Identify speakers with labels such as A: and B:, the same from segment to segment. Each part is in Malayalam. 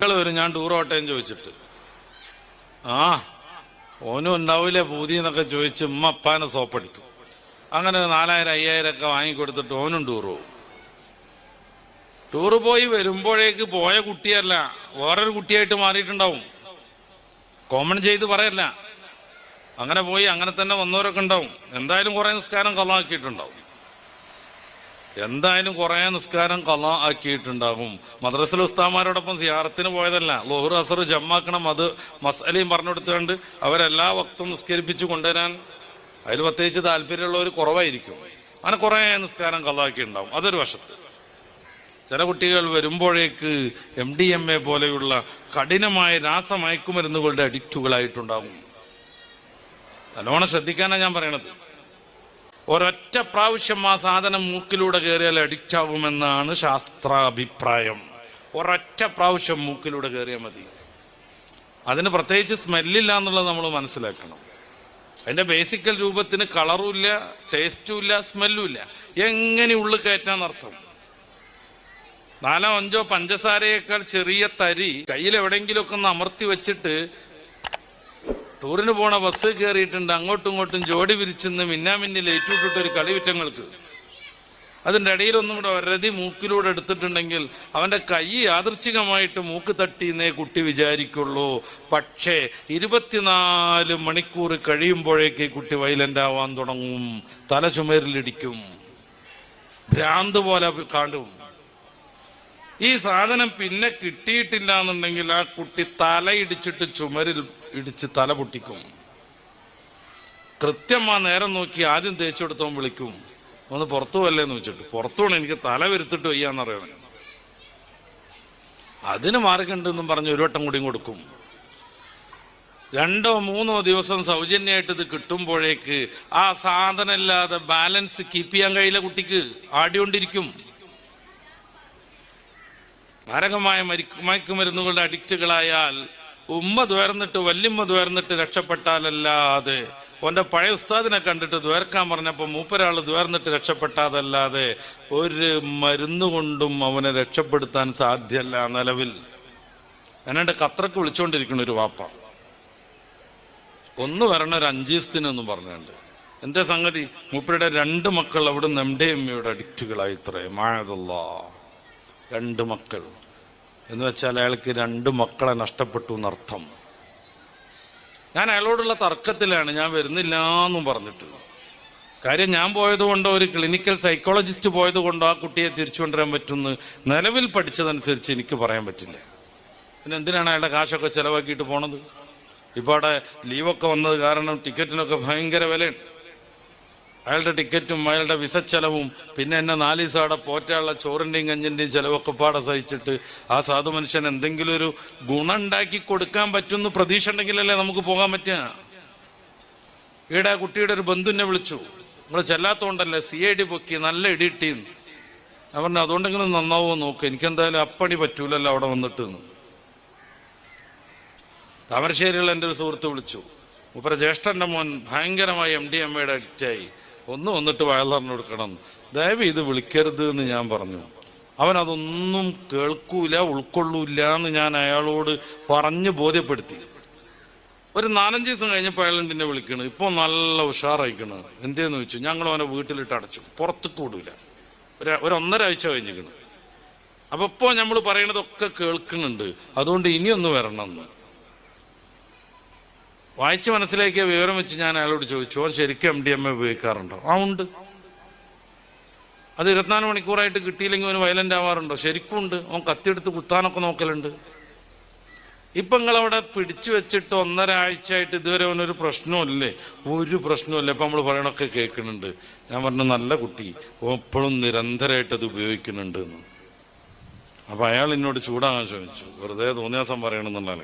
A: മക്കൾ വരും ഞാൻ ടൂർ ഓട്ടേന്ന് ചോദിച്ചിട്ട്. ആ ഓനും ഉണ്ടാവില്ലേ പൂതി എന്നൊക്കെ ചോദിച്ച് ഉമ്മപ്പാനെ സോപ്പടിക്കും. അങ്ങനെ നാലായിരം അയ്യായിരം ഒക്കെ വാങ്ങിക്കൊടുത്തിട്ട് ഓനും ടൂർ പോകും. ടൂറ് പോയി വരുമ്പോഴേക്ക് പോയ കുട്ടിയല്ല വേറൊരു കുട്ടിയായിട്ട് മാറിയിട്ടുണ്ടാവും. കോമൺ ചെയ്ത് പറയല്ല. അങ്ങനെ പോയി അങ്ങനെ തന്നെ വന്നവരൊക്കെ ഉണ്ടാവും. എന്തായാലും കുറെ നിസ്കാരം കള്ളാക്കിയിട്ടുണ്ടാവും എന്തായാലും കുറെ നിസ്കാരം കല ആക്കിയിട്ടുണ്ടാകും മദ്രസിൽ ഉസ്താമാരോടൊപ്പം സിയാറത്തിന് പോയതല്ല. ലോഹർ അസർ ജമ്മാക്കണം അത് മസലയും പറഞ്ഞു കൊടുത്തുകൊണ്ട് അവരെല്ലാ വക്തും നിസ്കരിപ്പിച്ച് കൊണ്ടുവരാൻ അതിൽ പ്രത്യേകിച്ച് താല്പര്യമുള്ളവർ കുറവായിരിക്കും. അങ്ങനെ കുറെ നിസ്കാരം കള്ളാക്കിയിട്ടുണ്ടാവും അതൊരു വശത്ത്. ചില കുട്ടികൾ വരുമ്പോഴേക്ക് എം ഡി എം എ പോലെയുള്ള കഠിനമായ രാസമയക്കുമരുന്നുകളുടെ അഡിക്റ്റുകളായിട്ടുണ്ടാകും. നല്ലോണം ശ്രദ്ധിക്കാനാണ് ഞാൻ പറയണത്. ഒരൊറ്റ പ്രാവശ്യം ആ സാധനം മൂക്കിലൂടെ കയറിയാൽ അഡിക്റ്റ് ആകുമെന്നാണ് ശാസ്ത്രാഭിപ്രായം. ഒരൊറ്റ പ്രാവശ്യം മൂക്കിലൂടെ കയറിയാൽ മതി. അതിന് പ്രത്യേകിച്ച് സ്മെല്ലില്ല എന്നുള്ളത് നമ്മൾ മനസ്സിലാക്കണം. അതിന്റെ ബേസിക്കൽ രൂപത്തിന് കളറും ഇല്ല ടേസ്റ്റും ഇല്ല സ്മെല്ലും ഇല്ല. എങ്ങനെ ഉള്ളിൽ കയറ്റാന്നർത്ഥം നാലോ അഞ്ചോ പഞ്ചസാരയേക്കാൾ ചെറിയ തരി കയ്യിൽ എവിടെയെങ്കിലുമൊക്കെ ഒന്ന് അമർത്തി വെച്ചിട്ട് ടൂറിന് പോണ ബസ് കയറിയിട്ടുണ്ട് അങ്ങോട്ടും ഇങ്ങോട്ടും ജോഡി വിരിച്ചെന്ന് മിന്നാമിന്നിൽ ഏറ്റുവിട്ടിട്ട് ഒരു കളി വിറ്റങ്ങൾക്ക് അതിന്റെ ഇടയിലൊന്നും കൂടെ ഒരതി മൂക്കിലൂടെ എടുത്തിട്ടുണ്ടെങ്കിൽ അവന്റെ കൈ യാദൃച്ഛികമായിട്ട് മൂക്ക് തട്ടിയെന്നേ കുട്ടി വിചാരിക്കുള്ളൂ. പക്ഷേ ഇരുപത്തിനാല് മണിക്കൂർ കഴിയുമ്പോഴേക്ക് കുട്ടി വയലന്റ് ആവാൻ തുടങ്ങും. തല ചുമരിലിടിക്കും. ഭ്രാന്ത് പോലെ കാണും ഈ സാധനം പിന്നെ കിട്ടിയിട്ടില്ല എന്നുണ്ടെങ്കിൽ ആ കുട്ടി തലയിടിച്ചിട്ട് ചുമരിൽ ഇടിച്ച് തല പൊട്ടിക്കും. കൃത്യം ആ നേരം നോക്കി ആദ്യം തേച്ചു കൊടുത്തവൻ വിളിക്കും. ഒന്ന് പുറത്തു പോയല്ലേന്ന് വെച്ചിട്ട് പുറത്തു പോകണം എനിക്ക് തല വരുത്തിട്ട് വയ്യാന്നറിയണം അതിന് മാർഗമുണ്ടെന്നും പറഞ്ഞ് ഒരു വട്ടം കൂടിയും കൊടുക്കും. രണ്ടോ മൂന്നോ ദിവസം സൗജന്യമായിട്ട് ഇത് കിട്ടുമ്പോഴേക്ക് ആ സാധനം ഇല്ലാതെ ബാലൻസ് കീപ്പ് ചെയ്യാൻ കഴിയില്ല കുട്ടിക്ക്. ആടിക്കൊണ്ടിരിക്കും മാരകമായ മരിക്കു അഡിക്റ്റുകളായാൽ ഉമ്മ ദ്വേർന്നിട്ട് വല്യമ്മ ദ്വേർന്നിട്ട് രക്ഷപ്പെട്ടാലല്ലാതെ ഓന്റെ പഴയ ഉസ്താദിനെ കണ്ടിട്ട് ദ്വേർക്കാൻ പറഞ്ഞപ്പോൾ മൂപ്പരാൾ ദ്വേർന്നിട്ട് രക്ഷപ്പെട്ടാതല്ലാതെ ഒരു മരുന്ന് കൊണ്ടും അവനെ രക്ഷപ്പെടുത്താൻ സാധ്യല്ല നിലവിൽ. എന്നെ കത്രക്ക് വിളിച്ചുകൊണ്ടിരിക്കുന്ന ഒരു വാപ്പ. ഒന്ന് വരണ ഒരു അഞ്ചീസ്തിനെന്ന് പറഞ്ഞുണ്ട് എന്താ സംഗതി? മൂപ്പരുടെ രണ്ട് മക്കൾ അവിടെ ഡി എം എയുടെ അഡിക്റ്റുകളായി ഇത്രേ മായതല്ല രണ്ട് മക്കൾ. എന്ന് വെച്ചാൽ അയാൾക്ക് രണ്ട് മക്കളെ നഷ്ടപ്പെട്ടു എന്നർത്ഥം. ഞാൻ അയാളോടുള്ള തർക്കത്തിലാണ് ഞാൻ വരുന്നില്ല എന്നും പറഞ്ഞിട്ട്. കാര്യം ഞാൻ പോയതുകൊണ്ടോ ഒരു ക്ലിനിക്കൽ സൈക്കോളജിസ്റ്റ് പോയതുകൊണ്ടോ ആ കുട്ടിയെ തിരിച്ചു കൊണ്ടുവരാൻ പറ്റുമെന്ന് നിലവിൽ പഠിച്ചതനുസരിച്ച് എനിക്ക് പറയാൻ പറ്റില്ല. പിന്നെ എന്തിനാണ് അയാളുടെ കാശൊക്കെ ചിലവാക്കിയിട്ട് പോണത്? ഇപ്പോൾ അവിടെ ലീവൊക്കെ വന്നത് കാരണം ടിക്കറ്റിനൊക്കെ ഭയങ്കര വിലയുണ്ട്. അയാളുടെ ടിക്കറ്റും അയാളുടെ വിസ ചെലവും പിന്നെ എന്നെ നാല് ദിവസം അവിടെ പോറ്റാനുള്ള ചോറിന്റെയും കഞ്ഞിന്റെയും ചിലവൊക്കെ പാടെ സഹിച്ചിട്ട് ആ സാധു മനുഷ്യൻ എന്തെങ്കിലും ഒരു ഗുണം ഉണ്ടാക്കി കൊടുക്കാൻ പറ്റുമെന്ന് പ്രതീക്ഷ ഉണ്ടെങ്കിലല്ലേ നമുക്ക് പോകാൻ പറ്റുക? ഈടെ ആ കുട്ടിയുടെ ഒരു ബന്ധുവിനെ വിളിച്ചു. നമ്മൾ ചെല്ലാത്തോണ്ടല്ലേ സി ഐ ഡി പൊക്കി നല്ല ഇടിയിട്ടീന്ന്. ഞാൻ പറഞ്ഞു അതുകൊണ്ടെങ്കിലും നന്നാവോ നോക്ക് എനിക്കെന്തായാലും അപ്പണി പറ്റൂലല്ലോ അവിടെ വന്നിട്ട് താമരശ്ശേരിയിൽ എന്റെ ഒരു സുഹൃത്ത് വിളിച്ചു. മൂപ്പര ജ്യേഷ്ഠന്റെ മോൻ ഭയങ്കരമായി എം ഡി എം എയുടെ അഡിക്റ്റായി ഒന്ന് വന്നിട്ട് വയലറിന് കൊടുക്കണം. ദയവ് ഇത് വിളിക്കരുത് എന്ന് ഞാൻ പറഞ്ഞു. അവൻ അതൊന്നും കേൾക്കൂല ഉൾക്കൊള്ളൂല എന്ന് ഞാൻ അയാളോട് പറഞ്ഞ് ബോധ്യപ്പെടുത്തി. ഒരു നാലഞ്ച് ദിവസം കഴിഞ്ഞപ്പോൾ അയാൾ എന്നെ വിളിക്കണ്. ഇപ്പോൾ നല്ല ഉഷാറായിക്കണ്. എന്തേന്ന് ചോദിച്ചു? ഞങ്ങൾ അവനെ വീട്ടിലിട്ട് അടച്ചു. പുറത്തേക്ക് വിടൂല. ഒരു ഒരു ഒന്നര ആഴ്ച കഴിഞ്ഞിക്കണ്. അപ്പൊ ഇപ്പോൾ നമ്മൾ പറയണതൊക്കെ കേൾക്കുന്നുണ്ട്. അതുകൊണ്ട് ഇനിയൊന്ന് വരണം എന്ന് വായിച്ച് മനസ്സിലാക്കിയ വിവരം വെച്ച് ഞാൻ അയാളോട് ചോദിച്ചു അവൻ ശരിക്കും എം ഡി എം എ ഉപയോഗിക്കാറുണ്ടോ? ആ ഉണ്ട്. അത് ഇരുപത്തിനാല് മണിക്കൂറായിട്ട് കിട്ടിയില്ലെങ്കിൽ അവന് വയലന്റ് ആവാറുണ്ടോ? ശരിക്കും ഉണ്ട്. അവൻ കത്തിയെടുത്ത് കുത്താനൊക്കെ നോക്കലുണ്ട്. ഇപ്പൊ നിങ്ങളവിടെ പിടിച്ചു വെച്ചിട്ട് ഒന്നര ആഴ്ചയായിട്ട് ഇതുവരെ അവനൊരു പ്രശ്നമില്ലേ ഒരു പ്രശ്നമില്ല ഇപ്പൊ നമ്മൾ പറയണൊക്കെ കേൾക്കുന്നുണ്ട്. ഞാൻ പറഞ്ഞു നല്ല കുട്ടി. എപ്പോഴും നിരന്തരമായിട്ട് അത് ഉപയോഗിക്കുന്നുണ്ട് എന്ന്. അപ്പൊ അയാൾ എന്നോട് ചൂടാകാൻ ശ്രമിച്ചു. വെറുതെ തോന്നിയാസം പറയണമെന്നുള്ള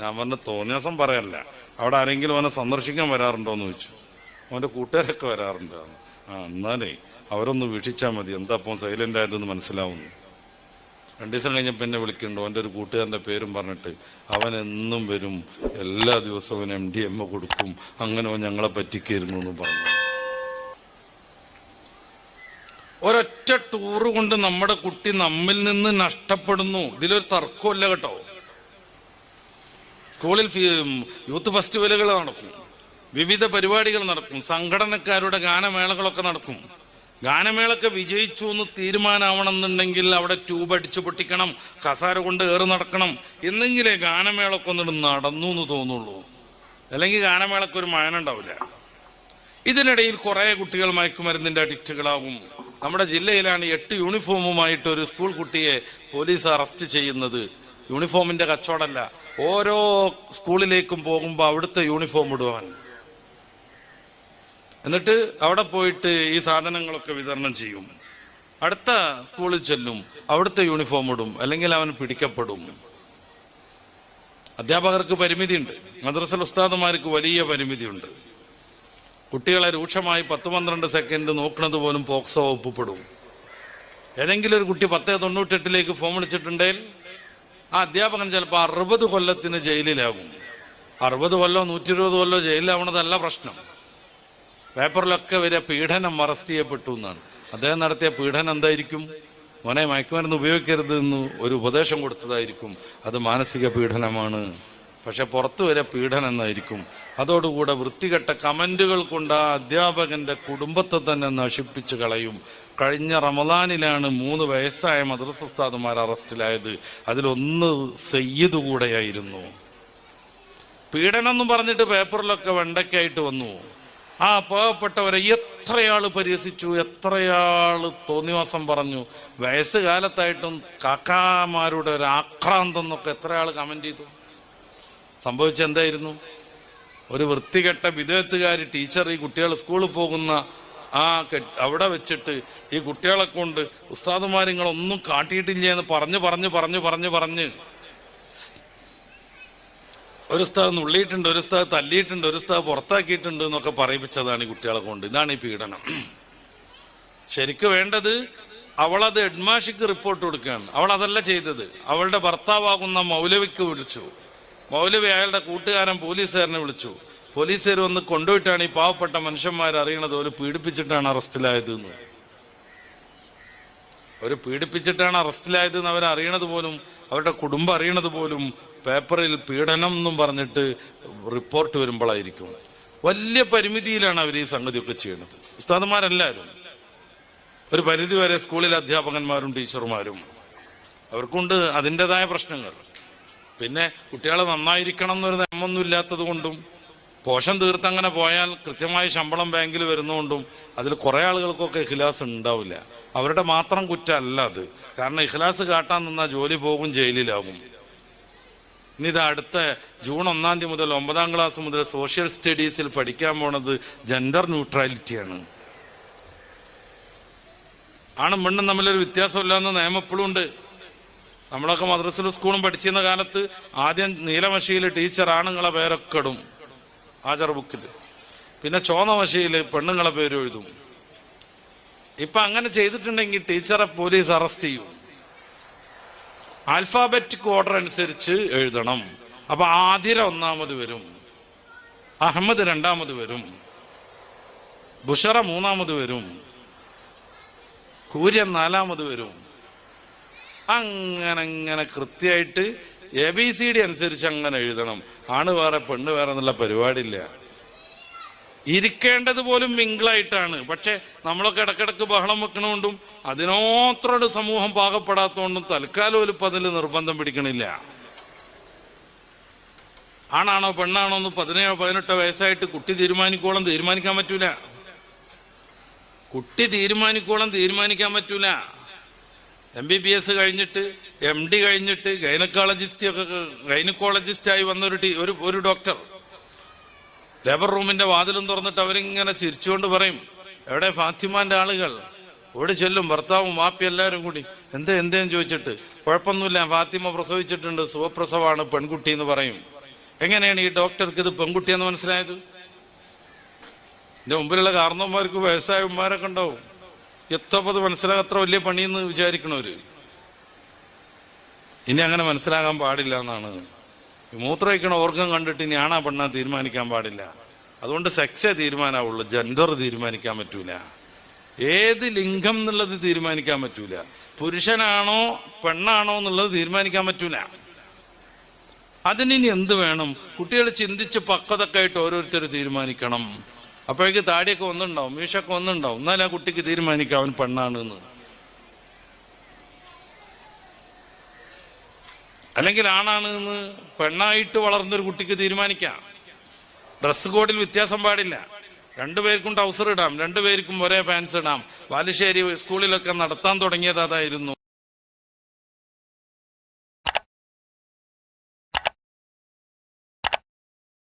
A: ഞാൻ പറഞ്ഞു തോന്നിയാസം പറയല്ല. അവിടെ ആരെങ്കിലും അവനെ സന്ദർശിക്കാൻ വരാറുണ്ടോ എന്ന് ചോദിച്ചു. അവന്റെ കൂട്ടുകാരൊക്കെ വരാറുണ്ട്. ആ എന്നാലേ അവരൊന്ന് വീക്ഷിച്ചാൽ മതി. എന്താ അപ്പം സൈലന്റ് ആയതെന്ന് മനസ്സിലാവുന്നു. രണ്ട് ദിവസം കഴിഞ്ഞപ്പോൾ എന്നെ വിളിക്കുന്നുണ്ടോ. അവന്റെ ഒരു കൂട്ടുകാരന്റെ പേരും പറഞ്ഞിട്ട് അവൻ എന്നും വരും. എല്ലാ ദിവസവും എം ഡി എം കൊടുക്കും. അങ്ങനെ ഞങ്ങളെ പറ്റിക്കായിരുന്നു എന്ന് പറഞ്ഞു. ഒരൊറ്റ ടൂറ് കൊണ്ട് നമ്മുടെ കുട്ടി നമ്മിൽ നിന്ന് നഷ്ടപ്പെടുന്നു. ഇതിലൊരു തർക്കമല്ല കേട്ടോ. സ്കൂളിൽ യൂത്ത് ഫെസ്റ്റിവലുകൾ നടക്കും. വിവിധ പരിപാടികൾ നടക്കും. സംഘടനക്കാരുടെ ഗാനമേളകളൊക്കെ നടക്കും. ഗാനമേളൊക്കെ വിജയിച്ചു എന്ന് തീരുമാനമാവണമെന്നുണ്ടെങ്കിൽ അവിടെ ട്യൂബ് അടിച്ചു പൊട്ടിക്കണം കസാര കൊണ്ട് ഏറ് നടക്കണം. എന്നെങ്കിലേ ഗാനമേളൊക്കെ ഒന്നിട്ട് നടന്നു എന്ന് തോന്നുള്ളൂ. അല്ലെങ്കിൽ ഗാനമേളക്ക് ഒരു മായന ഉണ്ടാവില്ല. ഇതിനിടയിൽ കുറെ കുട്ടികൾ മയക്കുമരുന്നിന്റെ അഡിക്റ്റുകളാകും നമ്മുടെ ജില്ലയിലാണ് എട്ട് യൂണിഫോമുമായിട്ട് ഒരു സ്കൂൾ കുട്ടിയെ പോലീസ് അറസ്റ്റ് ചെയ്യുന്നത്. യൂണിഫോമിന്റെ കച്ചവടമല്ല. ഓരോ സ്കൂളിലേക്കും പോകുമ്പോൾ അവിടുത്തെ യൂണിഫോം ഇടുവാൻ. എന്നിട്ട് അവിടെ പോയിട്ട് ഈ സാധനങ്ങളൊക്കെ വിതരണം ചെയ്യും. അടുത്ത സ്കൂളിൽ ചെല്ലും അവിടുത്തെ യൂണിഫോം ഇടും അല്ലെങ്കിൽ അവൻ പിടിക്കപ്പെടും. അധ്യാപകർക്ക് പരിമിതിയുണ്ട്. മദ്രസൽ ഉസ്താദുമാർക്ക് വലിയ പരിമിതിയുണ്ട്. കുട്ടികളെ രൂക്ഷമായി പത്ത് പന്ത്രണ്ട് സെക്കൻഡ് നോക്കുന്നത് പോലും പോക്സോ ഒപ്പപ്പെടും. ഏതെങ്കിലും ഒരു കുട്ടി പത്ത് തൊണ്ണൂറ്റെട്ടിലേക്ക് ഫോം വിളിച്ചിട്ടുണ്ടെങ്കിൽ ആ അധ്യാപകൻ ചിലപ്പോൾ അറുപത് കൊല്ലത്തിന് ജയിലിലാകും. അറുപത് കൊല്ലോ നൂറ്റി ഇരുപത് കൊല്ലോ ജയിലിലാവണതല്ല പ്രശ്നം. പേപ്പറിലൊക്കെ വരെ പീഡനം അറസ്റ്റ് ചെയ്യപ്പെട്ടു എന്നാണ്. അദ്ദേഹം നടത്തിയ പീഡനം എന്തായിരിക്കും? മോനെ മയക്കുമരുന്ന് ഉപയോഗിക്കരുത് എന്ന് ഒരു ഉപദേശം കൊടുത്തതായിരിക്കും. അത് മാനസിക പീഡനമാണ്. പക്ഷെ പുറത്തു വരെ പീഡനം എന്നായിരിക്കും. അതോടുകൂടെ വൃത്തികെട്ട കമന്റുകൾ കൊണ്ട് ആ അധ്യാപകന്റെ കുടുംബത്തെ തന്നെ നശിപ്പിച്ചു കളയും. കഴിഞ്ഞ റമദാനിലാണ് മൂന്ന് വയസ്സായ മദ്രസ ഉസ്താദുമാർ അറസ്റ്റിലായത്. അതിലൊന്ന് സയ്യിദ് കൂടെയായിരുന്നു. പീഡനം എന്ന് പറഞ്ഞിട്ട് പേപ്പറിലൊക്കെ വെണ്ടയ്ക്കായിട്ട് വന്നു. ആ പാവപ്പെട്ടവരെ എത്രയാൾ പരിഹസിച്ചു എത്രയാൾ തോന്നിവാസം പറഞ്ഞു. വയസ്സ് കാലത്തായിട്ടും കാക്കാമാരുടെ ഒരു ആക്രാന്തം എന്നൊക്കെ എത്രയാൾ കമന്റ് ചെയ്തു. സംഭവിച്ചെന്തായിരുന്നു? ഒരു വൃത്തികെട്ട വിദേഹത്തുകാരി ടീച്ചർ ഈ കുട്ടികൾ സ്കൂളിൽ പോകുന്ന ആ അവിടെ വെച്ചിട്ട് ഈ കുട്ടികളെ കൊണ്ട് ഉസ്താദുമാരിങ്ങളൊന്നും കാട്ടിയിട്ടില്ല എന്ന് പറഞ്ഞു പറഞ്ഞു പറഞ്ഞു പറഞ്ഞു പറഞ്ഞ്. ഒരു സ്ഥലം നുള്ളിയിട്ടുണ്ട് ഒരു സ്ഥലം തല്ലിയിട്ടുണ്ട് ഒരു സ്ഥലം പുറത്താക്കിയിട്ടുണ്ട് എന്നൊക്കെ പറയിപ്പിച്ചതാണ് ഈ കുട്ടികളെ കൊണ്ട്. ഇതാണ് ഈ പീഡനം. ശരിക്ക് വേണ്ടത് അവളത് ഹെഡ്മാഷിക്ക് റിപ്പോർട്ട് കൊടുക്കുകയാണ്. അവൾ അതല്ല ചെയ്തത്. അവളുടെ ഭർത്താവാകുന്ന മൗലവിക്ക് വിളിച്ചു. മൗലവി അയാളുടെ കൂട്ടുകാരൻ പോലീസുകാരനെ വിളിച്ചു. പോലീസുകാർ വന്ന് കൊണ്ടുപോയിട്ടാണ് ഈ പാവപ്പെട്ട മനുഷ്യന്മാർ അറിയണത്. അവർ പീഡിപ്പിച്ചിട്ടാണ് അറസ്റ്റിലായത് എന്ന്. അവർ പീഡിപ്പിച്ചിട്ടാണ് അറസ്റ്റിലായത് എന്ന് അവരറിയണത് പോലും അവരുടെ കുടുംബം അറിയണത് പോലും പേപ്പറിൽ പീഡനം എന്നും പറഞ്ഞിട്ട് റിപ്പോർട്ട് വരുമ്പോഴായിരിക്കും. വലിയ പരിമിതിയിലാണ് അവർ ഈ സംഗതിയൊക്കെ ചെയ്യുന്നത് ഉസ്താദന്മാരെല്ലാവരും ഒരു പരിധി വരെ സ്കൂളിൽ അധ്യാപകന്മാരും ടീച്ചർമാരും. അവർക്കുണ്ട് അതിന്റെതായ പ്രശ്നങ്ങൾ. പിന്നെ കുട്ടികളെ നന്നായിരിക്കണം എന്നൊരു നിയമമൊന്നും ഇല്ലാത്തത് കൊണ്ടും പോഷൻ തീർത്തങ്ങനെ പോയാൽ കൃത്യമായി ശമ്പളം ബാങ്കിൽ വരുന്നതുകൊണ്ടും അതിൽ കുറേ ആളുകൾക്കൊക്കെ ഇഖ്ലാസ് ഉണ്ടാവില്ല. അവരുടെ മാത്രം കുറ്റമല്ല അത്. കാരണം ഇഖ്ലാസ് കാട്ടാൻ നിന്നാൽ ജോലി പോകും ജയിലിലാകും. ഇനി ഇത് അടുത്ത ജൂൺ ഒന്നാം തീയതി മുതൽ ഒമ്പതാം ക്ലാസ് മുതൽ സോഷ്യൽ സ്റ്റഡീസിൽ പഠിക്കാൻ പോണത് ജെൻഡർ ന്യൂട്രാലിറ്റിയാണ്. ആണും പെണ്ണും തമ്മിലൊരു വ്യത്യാസമില്ലാന്ന് നിയമം എപ്പോഴും ഉണ്ട്. നമ്മളൊക്കെ മദ്രസയിലും സ്കൂളും പഠിച്ചിരുന്ന കാലത്ത് ആദ്യം നീലമഷിയിൽ ടീച്ചർ ആണുങ്ങളെ പേരൊക്കെ ഇടും. ആചാർ ബുക്കിൽ. പിന്നെ ചോന്ന മഷിയിൽ പെണ്ണുങ്ങളെ പേര് എഴുതും. ഇപ്പൊ അങ്ങനെ ചെയ്തിട്ടുണ്ടെങ്കിൽ ടീച്ചറെ പോലീസ് അറസ്റ്റ് ചെയ്യും. ആൽഫാബറ്റിക് ഓർഡർ അനുസരിച്ച് എഴുതണം. അപ്പൊ ആതിര ഒന്നാമത് വരും. അഹമ്മദ് രണ്ടാമത് വരും. ബുഷറ മൂന്നാമത് വരും. കൂര്യൻ നാലാമത് വരും. അങ്ങനെ അങ്ങനെ കൃത്യമായിട്ട് എ ബി സി ഡി അനുസരിച്ച് അങ്ങനെ എഴുതണം. ആണ് വേറെ പെണ്ണ് വേറെ എന്നുള്ള പരിപാടിയില്ല. ഇരിക്കേണ്ടത് പോലും മിങ്കിളായിട്ടാണ് പക്ഷെ നമ്മളൊക്കെ ഇടക്കിടക്ക് ബഹളം വെക്കണോണ്ടും അതിനോത്രോട് സമൂഹം പാകപ്പെടാത്തോണ്ടും തൽക്കാലം ഒരു അതിൽ നിർബന്ധം പിടിക്കണില്ല. ആണാണോ പെണ്ണാണോ എന്ന് പതിനേഴോ പതിനെട്ടോ വയസ്സായിട്ട് കുട്ടി തീരുമാനിക്കോളം തീരുമാനിക്കാൻ പറ്റൂല. കുട്ടി തീരുമാനിക്കോളം തീരുമാനിക്കാൻ പറ്റൂല. എം ബി ബി എസ് കഴിഞ്ഞിട്ട് എം ഡി കഴിഞ്ഞിട്ട് ഗൈനക്കോളജിസ്റ്റ് ഒക്കെ ഗൈനക്കോളജിസ്റ്റ് ആയി വന്ന ഒരു ടീ- ഒരു ഒരു ഡോക്ടർ. ലേബർ റൂമിന്റെ വാതിലും തുറന്നിട്ട് അവരിങ്ങനെ ചിരിച്ചുകൊണ്ട് പറയും എവിടെ ഫാത്തിമാന്റെ ആളുകൾ? ഓടി ചെല്ലും ഭർത്താവും മാപ്പി എല്ലാവരും കൂടി. എന്തേ എന്തേന്ന് ചോദിച്ചിട്ട് കുഴപ്പമൊന്നുമില്ല ഫാത്തിമ പ്രസവിച്ചിട്ടുണ്ട് സുഖപ്രസവമാണ് പെൺകുട്ടി എന്ന് പറയും. എങ്ങനെയാണ് ഈ ഡോക്ടർക്ക് ഇത് പെൺകുട്ടിയെന്ന് മനസ്സിലായത്? എന്റെ മുമ്പിലുള്ള കാരണവന്മാർക്ക് വയസ്സായന്മാരൊക്കെ ഉണ്ടാവും. എത്തപ്പത് മനസ്സിലാകാൻ അത്ര വലിയ പണിയെന്ന് വിചാരിക്കണവര്. ഇനി അങ്ങനെ മനസ്സിലാകാൻ പാടില്ല എന്നാണ്. ഈ മൂത്രയിക്കണ ഓർഗം കണ്ടിട്ട് ഇനി ആണാ പെണ്ണാ തീരുമാനിക്കാൻ പാടില്ല. അതുകൊണ്ട് സെക്സേ തീരുമാനാവുള്ളൂ. ജെൻഡർ തീരുമാനിക്കാൻ പറ്റൂല. ഏത് ലിംഗം എന്നുള്ളത് തീരുമാനിക്കാൻ പറ്റൂല. പുരുഷനാണോ പെണ്ണാണോ എന്നുള്ളത് തീരുമാനിക്കാൻ പറ്റൂല. അതിനി എന്ത് വേണം? കുട്ടികൾ ചിന്തിച്ച് പക്വതൊക്കെ ആയിട്ട് ഓരോരുത്തർ തീരുമാനിക്കണം. അപ്പോഴേക്ക് താടിയൊക്കെ ഒന്നുണ്ടാവും മീശൊക്കെ ഒന്നുണ്ടാവും എന്നാൽ ആ കുട്ടിക്ക് തീരുമാനിക്കാം അവൻ പെണ്ണാണ് എന്ന്. അല്ലെങ്കിൽ ആണാണ് എന്ന് പെണ്ണായിട്ട് വളർന്നൊരു കുട്ടിക്ക് തീരുമാനിക്കാം. ഡ്രസ് കോഡിൽ വ്യത്യാസം പാടില്ല. രണ്ടുപേർക്കും ട്രൗസർ ഇടാം രണ്ടുപേർക്കും ഒരേ പാൻസ് ഇടാം. ബാലുശ്ശേരി സ്കൂളിലൊക്കെ നടത്താൻ തുടങ്ങിയത് അതായിരുന്നു.